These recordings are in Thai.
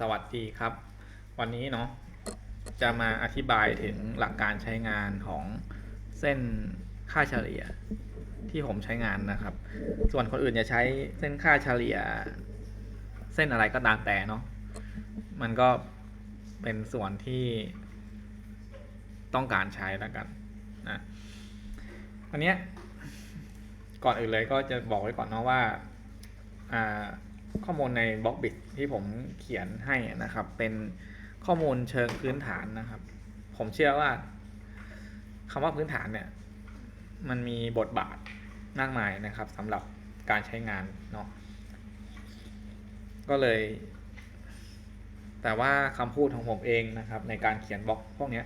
สวัสดีครับ วันนี้เนาะจะมาอธิบายถึงหลักการใช้งานของเส้นค่าเฉลี่ยที่ผมใช้งานนะครับ ส่วนคนอื่นจะใช้เส้นค่าเฉลี่ย เส้นอะไรก็ตามแต่เนาะมันก็เป็นส่วนที่ต้องการใช้แล้วกันนะอันเนี้ยก่อนอื่นเลยก็จะบอกไว้ก่อนเนาะว่าอ่า ข้อมูลในบล็อกบิทที่ผมเขียนให้นะครับ เป็นข้อมูลเชิงพื้นฐานนะครับ ผมเชื่อว่าคำว่าพื้นฐานเนี่ย มันมีบทบาทมากมายนะครับสำหรับการใช้งานเนาะก็เลย แต่ว่าคำพูดของผมเองนะครับ ในการเขียนบล็อกพวกนี้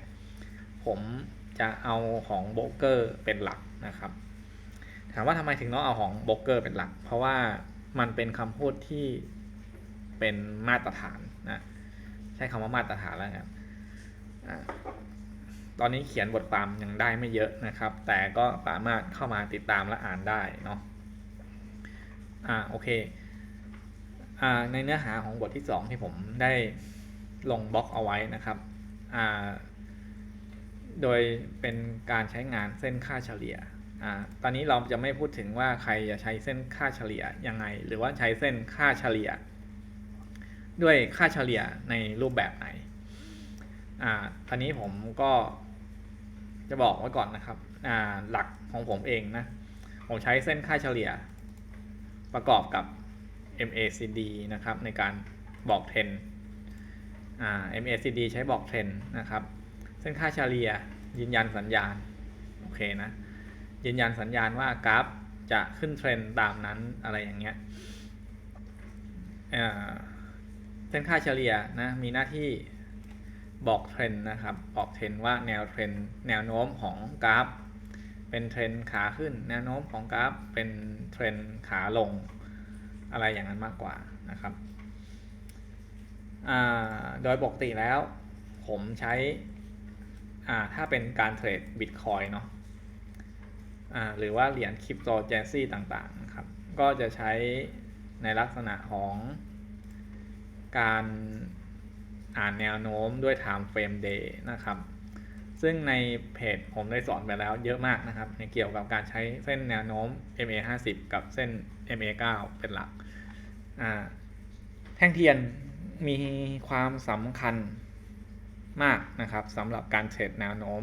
ผมจะเอาของโบรกเกอร์เป็นหลักนะครับ ถามว่าทำไมถึงต้องเอาของโบรกเกอร์เป็นหลัก เพราะว่า มันเป็นคำพูดที่เป็นมาตรฐานนะใช้คำว่ามาตรฐานแล้วกันตอนนี้เขียนบทความยังได้ไม่เยอะนะครับ แต่ก็สามารถเข้ามาติดตามและอ่านได้เนาะอ่าโอเคอ่าในเนื้อหาของบทที่ 2 ที่ผมได้ลงบล็อกเอาไว้นะครับอ่าโดยเป็นการใช้งานเส้นค่าเฉลี่ย อ่าตอนนี้เราจะไม่พูดถึงว่าใครจะใช้เส้นค่าเฉลี่ยยังไง หรือว่าใช้เส้นค่าเฉลี่ย ด้วยค่าเฉลี่ยในรูปแบบไหนอ่าตอนนี้ผมก็จะบอกไว้ก่อนนะครับอ่าหลักของผมเองนะผมใช้เส้นค่าเฉลี่ย ประกอบกับ MACD นะครับในการบอกเทรนอ่า MACD ใช้บอกเทรนนะครับ เส้นค่าเฉลี่ยยืนยันสัญญาณ โอเคนะ ยืนยันสัญญาณว่ากราฟจะขึ้นเทรนด์ตามนั้นอะไรอย่างเงี้ยเอ่อเส้นค่าเฉลี่ยนะมีหน้าที่บอกเทรนด์นะครับบอกเทรนด์ว่าแนวเทรนด์แนวโน้มของกราฟ เป็นเทรนด์ขาขึ้น แนวโน้มของกราฟเป็นเทรนด์ขาลงอะไรอย่างนั้นมากกว่านะครับอ่าโดยปกติแล้ว ผมใช้อ่าถ้าเป็นการเทรดบิตคอยเนาะ หรือว่าเหรียญคริปโตเจซี่ต่างๆนะครับ ก็จะใช้ในลักษณะของการอ่านแนวโน้มด้วย time frame day นะครับ ซึ่งในเพจผมได้สอนไปแล้วเยอะมากนะครับ ในเกี่ยวกับการใช้เส้นแนวโน้ม MA 50กับเส้น MA 9เป็นหลัก แท่งเทียนมีความสำคัญมากนะครับสำหรับการเทรดแนวโน้ม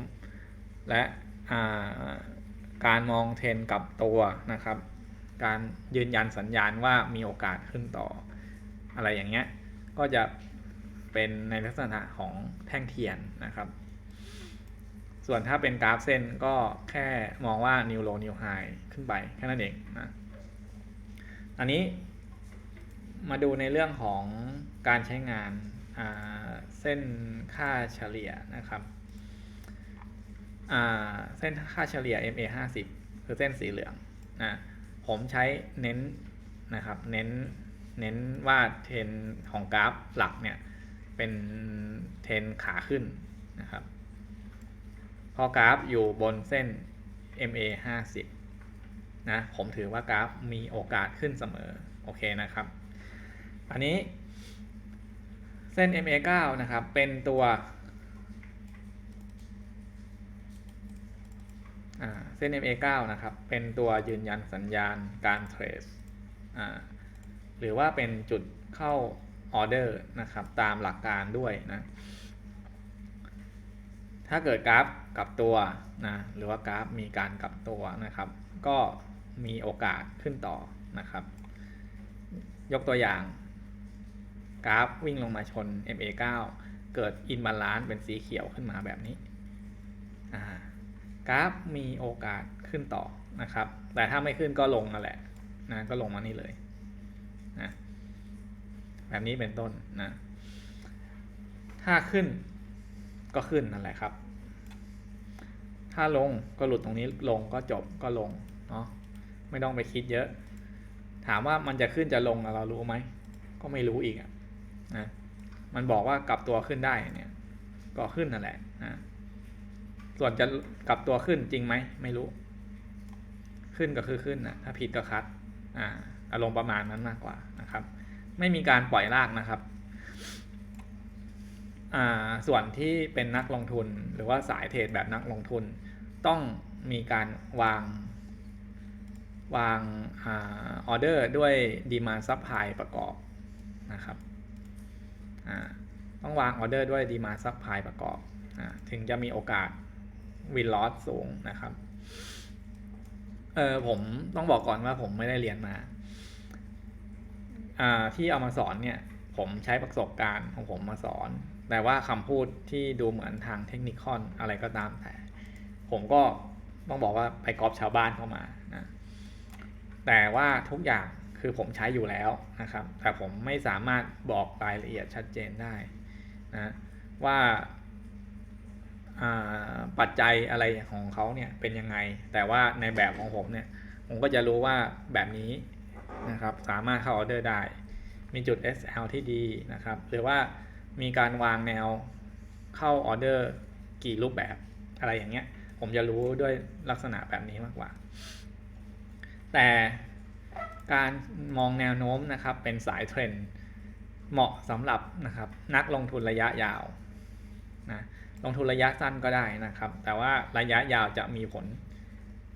และ การมองเทรนกับตัวนะครับ การยืนยันสัญญาณว่ามีโอกาสขึ้นต่อ อะไรอย่างเงี้ย ก็จะเป็นในลักษณะของแท่งเทียนนะครับ ส่วนถ้าเป็นกราฟเส้นก็แค่มองว่า new low new high ขึ้นไปแค่นั้นเองนะ อันนี้มาดูในเรื่องของการใช้งานเส้นค่าเฉลี่ยนะครับ เส้นค่าเฉลี่ย MA 50คือเส้นสีเหลืองนะผมใช้เน้นนะครับเน้นเน้นว่าเทรนของกราฟหลักเนี่ยเป็นเทรนขาขึ้นนะครับพอกราฟอยู่บนเส้น MA 50นะผมถือว่ากราฟมีโอกาสขึ้นเสมอโอเคนะครับอันนี้เส้น MA 9นะครับเป็นตัว เส้น MA9 นะครับ เป็นตัวยืนยันสัญญาณการเทรดหรือว่าเป็นจุดเข้าออเดอร์นะครับ ตามหลักการด้วยนะ ถ้าเกิดกราฟกลับตัวนะ หรือว่ากราฟมีการกลับตัวนะครับ ก็มีโอกาสขึ้นต่อนะครับ ยกตัวอย่าง กราฟวิ่งลงมาชน MA9 เกิดอินบาลานซ์เป็นสีเขียวขึ้นมาแบบนี้อ่า กราฟมีโอกาสขึ้นต่อนะครับ แต่ถ้าไม่ขึ้นก็ลงมาแหละนะก็ลงมานี่เลยนะแบบนี้เป็นต้นนะถ้าขึ้นก็ขึ้นนั่นแหละครับ ถ้าลงก็หลุดตรงนี้ลงก็จบก็ลงเนาะไม่ต้องไปคิดเยอะ ถามว่ามันจะขึ้นจะลงเรารู้ไหมก็ไม่รู้อีกอะนะมันบอกว่ากลับตัวขึ้นได้เนี่ยก็ขึ้นนั่นแหละนะ ส่วนจะกลับตัวขึ้นจริงไหมไม่รู้ ขึ้นก็คือขึ้นนะถ้าผิดก็คัดอ่าอารมณ์ประมาณนั้นมากกว่านะครับ ไม่มีการปล่อยลากนะครับอ่าส่วนที่เป็นนักลงทุนหรือว่าสายเทรดแบบนักลงทุน ต้องมีการวางวางออเดอร์ด้วยดีมาซั p พประกอบนะครับอาต้องวางออเดอร์ด้วยดีมาซั p พประกอบอาถึงจะมีโอกาส วินลอสสูงนะครับ เออผมต้องบอกก่อนว่าผมไม่ได้เรียนมา อ่าที่เอามาสอนเนี่ย ผมใช้ประสบการณ์ของผมมาสอน แต่ว่าคำพูดที่ดูเหมือนทางเทคนิคอนอะไรก็ตามแต่ ผมก็ต้องบอกว่าไปกอบชาวบ้านเข้ามานะแต่ว่าทุกอย่างคือผมใช้อยู่แล้วนะครับ แต่ผมไม่สามารถบอกรายละเอียดชัดเจนได้นะว่าอ่า ปัจจัยอะไรของเขาเนี่ยเป็นยังไง แต่ว่าในแบบของผมเนี่ยผมก็จะรู้ว่าแบบนี้นะครับสามารถเข้าออเดอร์ได้ มีจุด SL ที่ดีนะครับหรือว่ามีการวางแนวเข้าออเดอร์กี่รูปแบบอะไรอย่างเงี้ยผมจะรู้ด้วยลักษณะแบบนี้มากกว่า แต่การมองแนวโน้มนะครับเป็นสายเทรนด์เหมาะสำหรับนะครับนักลงทุนระยะยาวนะ ลงทุนระยะสั้นก็ได้นะครับ แต่ว่าระยะยาวจะมีผล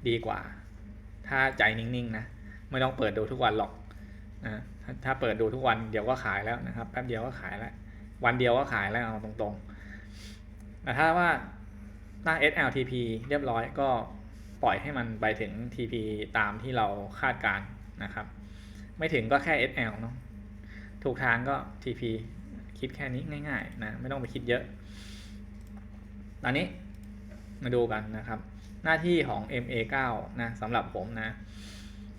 ดีกว่า ถ้าใจนิ่งๆนะไม่ต้องเปิดดูทุกวันหรอกนะถ้าถ้าเปิดดูทุกวันเดี๋ยวก็ขายแล้วนะครับแป๊บเดียวก็ขายแล้ว วันเดียวก็ขายแล้วเอาตรงๆแต่ถ้าว่าตั้ง SLTP เรียบร้อยก็ปล่อยให้มันไปถึง TP ตามที่เราคาดการนะครับ ไม่ถึงก็แค่ SL เนาะถูกทางก็ TP คิดแค่นี้ง่ายๆนะไม่ต้องไปคิดเยอะ ตอนนี้มาดูกันนะครับ หน้าที่ของ MA9 นะสำหรับผมนะ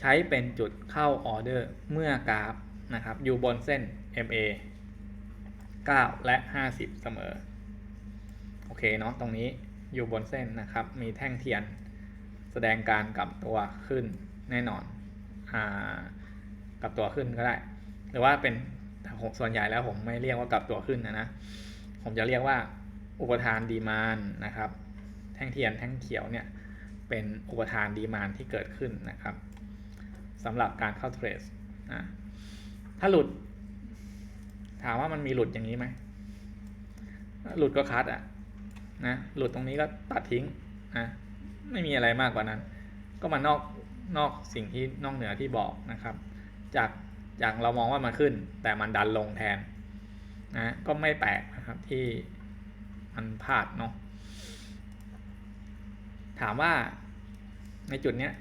ใช้เป็นจุดเข้าออเดอร์เมื่อกราฟนะครับ อยู่บนเส้น MA 9 และ 50 เสมอ โอเคเนาะตรงนี้อยู่บนเส้นนะครับ มีแท่งเทียนแสดงการกลับตัวขึ้นแน่นอนอ่ากลับตัวขึ้นก็ได้ หรือว่าเป็นส่วนใหญ่แล้วผมไม่เรียกว่ากลับตัวขึ้นนะนะ ผมจะเรียกว่า อุปทานดีมานนะครับ แท่งเทียนแท่งเขียวเนี่ยเป็นอุปทานดีมานที่เกิดขึ้นนะครับสำหรับการเข้าเทรดนะถ้าหลุด ถามว่ามันมีหลุดอย่างนี้ไหมหลุดก็คัดอะนะหลุดตรงนี้ก็ตัดทิ้งนะไม่มีอะไรมากกว่านั้น ก็มานอกนอกสิ่งที่นอกเหนือที่บอกนะครับ จากจากเรามองว่ามันขึ้น แต่มันดันลงแทนนะก็ไม่แปลกนะครับที่ มันพลาดเนาะถามว่าในจุดเนี้ย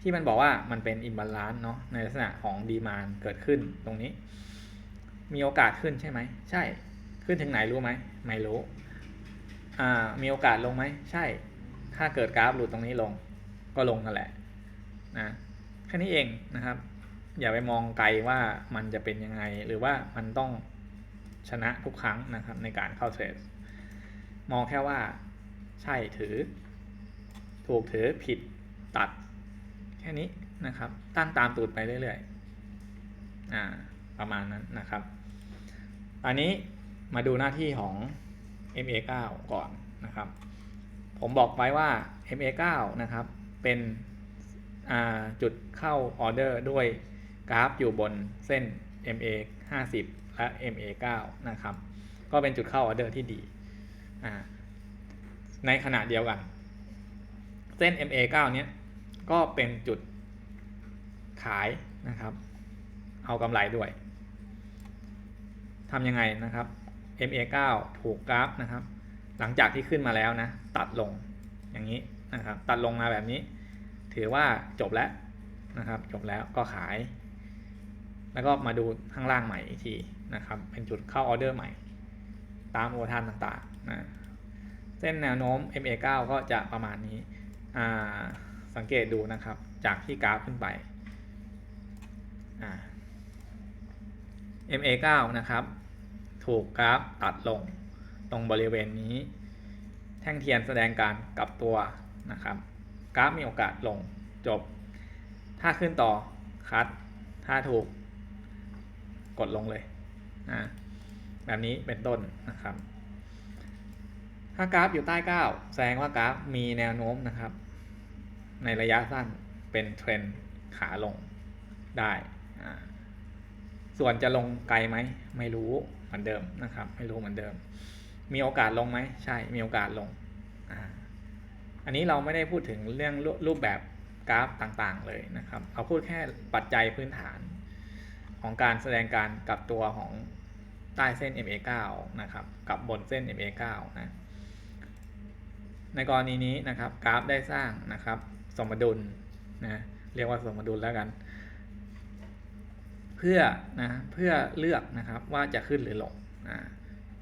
ที่มันบอกว่ามันเป็นอิมบาลานซ์เนาะในลักษณะของดีมานเกิดขึ้นตรงนี้ มีโอกาสขึ้นใช่ไหมใช่ขึ้นถึงไหนรู้ไหมไม่รู้อ่ามีโอกาสลงไหมใช่ ถ้าเกิดกราฟหลุดตรงนี้ลงก็ลงนั่นแหละนะแค่นี้เองนะครับ อย่าไปมองไกลว่ามันจะเป็นยังไง หรือว่ามันต้องชนะทุกครั้งนะครับในการเข้าเทรด มองแค่ว่า ใช่ถือ ถูกถือผิดตัด แค่นี้นะครับ ตั้งตามตูดไปเรื่อยๆอ่าประมาณนั้นนะครับ อันนี้มาดูหน้าที่ของ MA9 ก่อนนะครับ ผมบอกไว้ว่า MA9 นะครับเป็นจุดเข้าออเดอร์ด้วยกราฟอยู่บนเส้น MA 50และ MA 9นะครับ ก็เป็นจุดเข้าออเดอร์ที่ดี ในขณะเดียวกัน เส้น MA 9 เนี้ยก็เป็นจุดขายนะครับ เอากำไรด้วยทำยังไงนะครับ MA 9 ถูกกราฟนะครับ หลังจากที่ขึ้นมาแล้วนะ ตัดลงอย่างนี้นะครับ ตัดลงมาแบบนี้ ถือว่าจบแล้วนะครับ จบแล้วก็ขาย แล้วก็มาดูข้างล่างใหม่อีกทีนะครับ เป็นจุดเข้าออเดอร์ใหม่ ตามโอทานต่างๆ เส้นแนวโน้ม MA9 ก็จะประมาณนี้ สังเกตดูนะครับจากที่กราฟขึ้นไป MA9 นะครับ ถูกกราฟตัดลงตรงบริเวณนี้ แท่งเทียนแสดงการกลับตัวนะครับ กราฟมีโอกาสลงจบ ถ้าขึ้นต่อคัด ถ้าถูกกดลงเลยนะแบบนี้เป็นต้นนะครับ ถ้ากราฟอยู่ใต้ก้าแสดงว่ากราฟมีแนวโน้มนะครับ ในระยะสั้นเป็นเทรนขาลงได้ ส่วนจะลงไกลไหม ไม่รู้เหมือนเดิมนะครับ ไม่รู้เหมือนเดิม มีโอกาสลงไหม ใช่ มีโอกาสลงออันนี้เราไม่ได้พูดถึงเรื่องรูปแบบกราฟต่างๆเลยนะครับ เราพูดแค่ปัจจัยพื้นฐานของการแสดงการกับตัวของใต้เส้น MA9 นะครับ กับบนเส้น MA9 นะ ในกรณีนี้นะครับกราฟได้สร้างนะครับ สมดุลนะเรียกว่าสมดุลแล้วกัน เพื่อนะเพื่อเลือกนะครับว่าจะขึ้นหรือลงนะ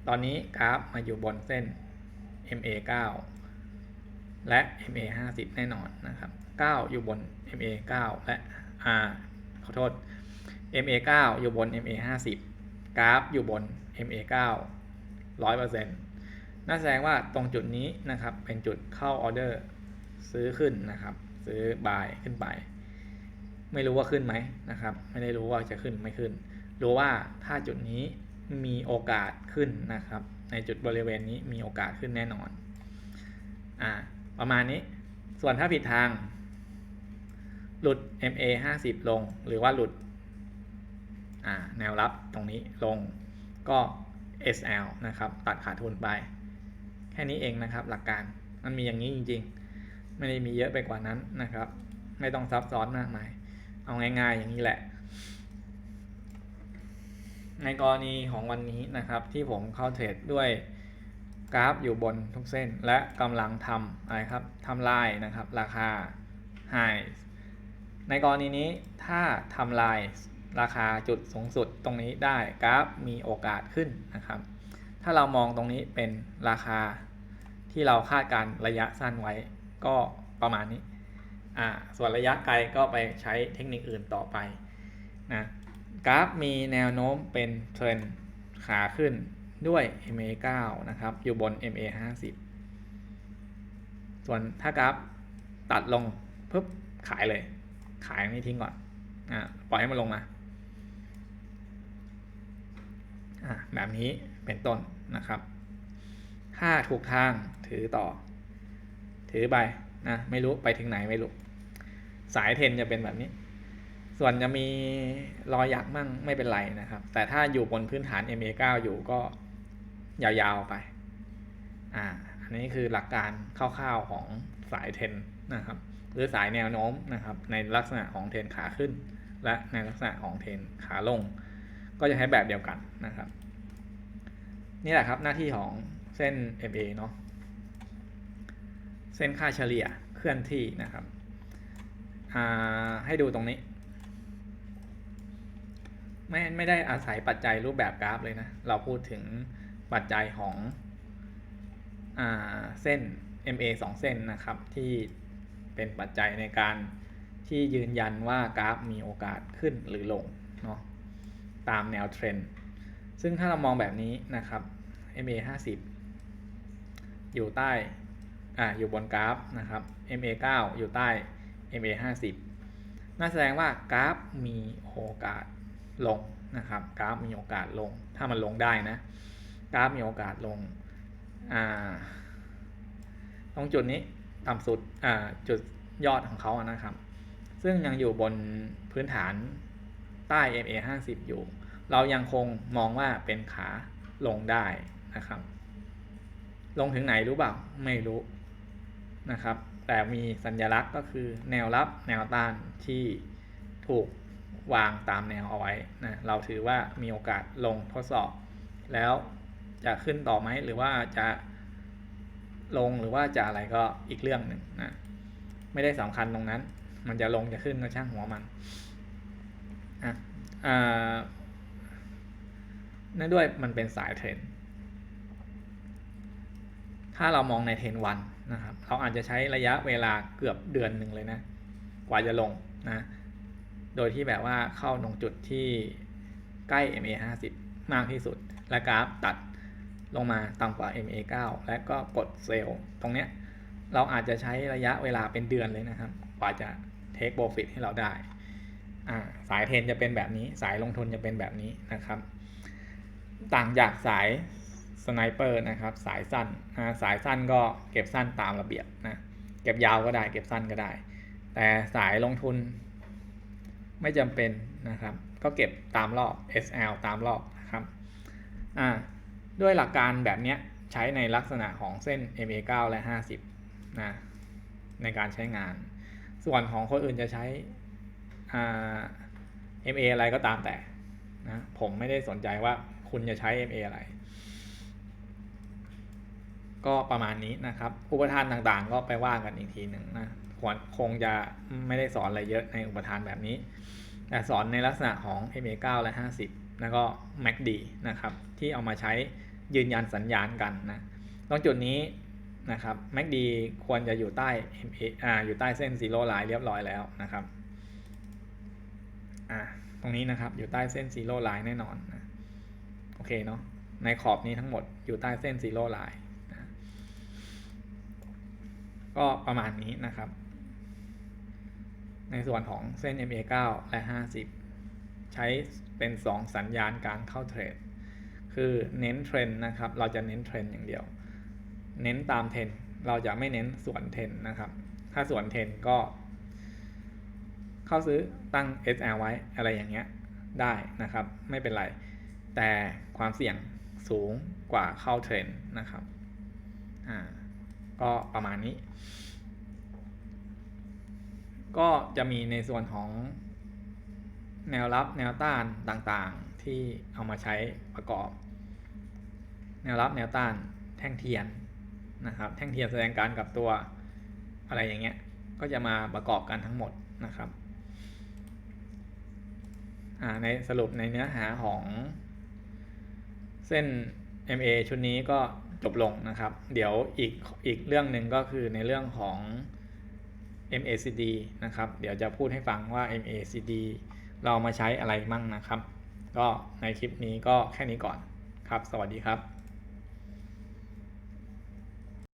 ตอนนี้กราฟมาอยู่บนเส้น MA9 และ MA50 แน่นอนนะครับ 9 อยู่บน MA9 และอ่าขอโทษ MA9 อยู่บน MA50 กราฟอยู่บน MA9 100% นั่นแสดงว่าตรงจุดนี้นะครับเป็นจุดเข้าออเดอร์ซื้อขึ้นนะครับซื้อบายขึ้นไป ไม่รู้ว่าขึ้นไหมนะครับ ไม่ได้รู้ว่าจะขึ้นไม่ขึ้น รู้ว่าถ้าจุดนี้มีโอกาสขึ้นนะครับ ในจุดบริเวณนี้มีโอกาสขึ้นแน่นอนอ่าประมาณนี้ส่วนถ้าผิดทาง หลุด MA 50 ลงหรือว่าหลุดแนวรับตรงนี้ลงก็ SL นะครับ ตัดขาดทุนไป แค่นี้เองนะครับหลักการมันมีอย่างนี้จริง ๆ ไม่ได้มีเยอะไปกว่านั้นนะครับ ไม่ต้องซับซ้อนมากมาย เอาง่ายๆอย่างนี้แหละ ในกรณีของวันนี้นะครับที่ผมเข้าเทรดด้วยกราฟอยู่บนทุกเส้น และกำลังทำอะไรครับทำลายนะครับ ราคา High ในกรณีนี้ถ้าทำลายราคาจุดสูงสุดตรงนี้ได้กราฟมีโอกาสขึ้นนะครับ ถ้าเรามองตรงนี้เป็นราคาที่เราคาดการระยะสั้นไว้ก็ประมาณนี้อ่าส่วนระยะไกลก็ไปใช้เทคนิคอื่นต่อไปนะกราฟมีแนวโน้มเป็นเทรนขาขึ้นด้วย MA9 นะครับ อยู่บน MA50 ส่วนถ้ากราฟตัดลงปุ๊บขายเลย ขายไม่ทิ้งก่อนอ่าปล่อยให้มันลงมาอ่า แบบนี้เป็นต้นนะครับ ถ้าถูกทางถือต่อ ถือไปนะไม่รู้ไปถึงไหนไม่รู้ สายเทนจะเป็นแบบนี้ ส่วนจะมีรอยยักมั่งไม่เป็นไรนะครับ แต่ถ้าอยู่บนพื้นฐาน MA9 อยู่ก็ยาวๆไป อ่า อันนี้คือหลักการคร่าวๆของสายเทนนะครับ หรือสายแนวโน้มนะครับ ในลักษณะของเทนขาขึ้น และในลักษณะของเทนขาลง ก็จะใช้แบบเดียวกันนะครับ นี่แหละครับหน้าที่ของเส้น MA เนาะเส้นค่าเฉลี่ยเคลื่อนที่นะครับให้ดูตรงนี้ ไม่ไม่ได้อาศัยปัจจัยรูปแบบกราฟเลยนะ เราพูดถึงปัจจัยของอเส้น MA 2 เส้นนะครับ ที่เป็นปัจจัยในการที่ยืนยันว่ากราฟมีโอกาสขึ้นหรือลงเนาะ ตามแนวเทรนด์ซึ่งถ้าเรามองแบบนี้นะครับ MA 50 อยู่ใต้อ่าอยู่บนกราฟนะครับ MA 9 อยู่ใต้ MA 50น่าแสดงว่ากราฟมีโอกาสลงนะครับกราฟมีโอกาสลง ถ้ามันลงได้นะ กราฟมีโอกาสลงอ่าตรงจุดนี้ต่ำสุดอ่าจุดยอดของเขานะครับ ซึ่งยังอยู่บนพื้นฐาน ต้ MA 50 อยู่ เรายังคงมองว่าเป็นขาลงได้นะครับ ลงถึงไหนรู้เปล่า ไม่รู้นะครับ แต่มีสัญลักษณ์ก็คือแนวรับแนวต้านที่ถูกวางตามแนวเอาไว้นะ เราถือว่ามีโอกาสลงทดสอบ แล้วจะขึ้นต่อไหมหรือว่าจะลงหรือว่าจะอะไรก็อีกเรื่องหนึ่งนะ ไม่ได้สำคัญตรงนั้น มันจะลงจะขึ้นก็ช่างหัวมัน นั่นด้วยมันเป็นสายเทรนถ้าเรามองในเทรนวันนะครับเราอาจจะใช้ระยะเวลาเกือบเดือนหนึ่งเลยนะ กว่าจะลงนะ โดยที่แบบว่าเข้าตรงจุดที่ใกล้ MA 50 มากที่สุด และกราฟตัดลงมาต่ำกว่า MA 9 และก็กดเซลล์ตรงเนี้ยเราอาจจะใช้ระยะเวลาเป็นเดือนเลยนะครับ กว่าจะเทคโปรฟิตให้เราได้ สายเทรนจะเป็นแบบนี้ สายลงทุนจะเป็นแบบนี้นะครับ ต่างจากสายสไนเปอร์นะครับ สายสั้นสายสั้นก็เก็บสั้นตามระเบียบนะ เก็บยาวก็ได้ เก็บสั้นก็ได้ แต่สายลงทุนไม่จำเป็นนะครับ ก็เก็บตามรอบ SL ตามรอบนะครับด้วยหลักการแบบนี้ใช้ในลักษณะของเส้น MA9 และ 50นะในการใช้งาน ส่วนของคนอื่นจะใช้ MA อะไรก็ตามแต่นะผมไม่ได้สนใจว่าคุณจะใช้ MA อะไร ก็ประมาณนี้นะครับ อุปทานต่างๆ ก็ไปว่ากันอีกทีหนึ่งนะควรคงจะไม่ได้สอนอะไรเยอะในอุปทานแบบนี้ แต่สอนในลักษณะของ MA9 และ 50 แล้วก็ MACD นะครับ ที่เอามาใช้ยืนยันสัญญาณกันนะตรงจุดนี้นะครับ MACD ควรจะอยู่ใต้ MA อ่าอยู่ใต้เส้น zero line เรียบร้อยแล้วนะครับ อ่าตรงนี้นะครับอยู่ใต้เส้น zero line แน่นอนนะโอเคเนาะในขอบนี้ทั้งหมดอยู่ใต้เส้น zero line นะก็ประมาณนี้นะครับ ในส่วนของเส้น MA9 และ 50 ใช้เป็น 2 สัญญาณการเข้าเทรด คือเน้นเทรนด์นะครับ เราจะเน้นเทรนด์อย่างเดียว เน้นตามเทรนด์เราจะไม่เน้นส่วนเทรนด์นะครับ ถ้าส่วนเทรนด์ก็ เข้าซื้อตั้ง SL ไว้อะไรอย่างเงี้ยได้นะครับ ไม่เป็นไร แต่ความเสี่ยงสูงกว่าเข้าเทรนนะครับอ่าก็ประมาณนี้ ก็จะมีในส่วนของแนวรับแนวต้านต่างๆที่เอามาใช้ประกอบ แนวรับแนวต้านแท่งเทียนนะครับ แท่งเทียนแสดงการกับตัวอะไรอย่างเงี้ยก็จะมาประกอบกันทั้งหมดนะครับ ในสรุปในเนื้อหาของเส้น MA ชุดนี้ก็จบลงนะครับ เดี๋ยวอีกอีกเรื่องหนึ่งก็คือในเรื่องของ MACD นะครับ เดี๋ยวจะพูดให้ฟังว่า MACD เรามาใช้อะไรมั่งนะครับ ก็ในคลิปนี้ก็แค่นี้ก่อนครับ สวัสดีครับ